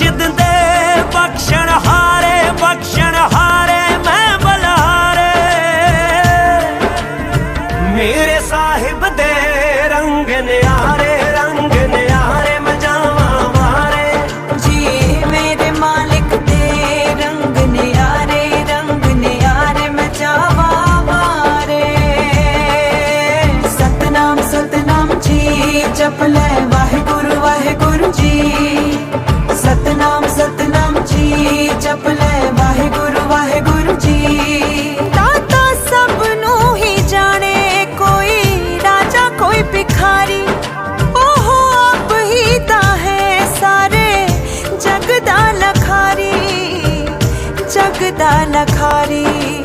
ਬਖਸ਼ ਦਿੰਦੇ ਬਖਸ਼ਣ ਹਾਰੇ ਬਖਸ਼ਣ ਹਾਰੇ, ਮੈਂ ਬਲਹਾਰੇ। ਮੇਰੇ ਸਾਹਿਬ ਦੇ ਰੰਗ ਨਿਆਰੇ ਰੰਗ ਨਿਆਰੇ ਮਜਾਵਾ ਮਾਰੇ। ਜੀ, ਮੇਰੇ ਮਾਲਕ ਦੇ ਰੰਗ ਨਿਆਰੇ ਰੰਗ ਨਿਆਰੇ ਮਜਾਵਾ ਮਾਰੇ। ਸਤਨਾਮ ਸਤਨਾਮ ਜੀ, ਜਪ ਲੈ ਵਾਹਿਗੁਰੂ ਵਾਹਿਗੁਰੂ ਜੀ। Sakari.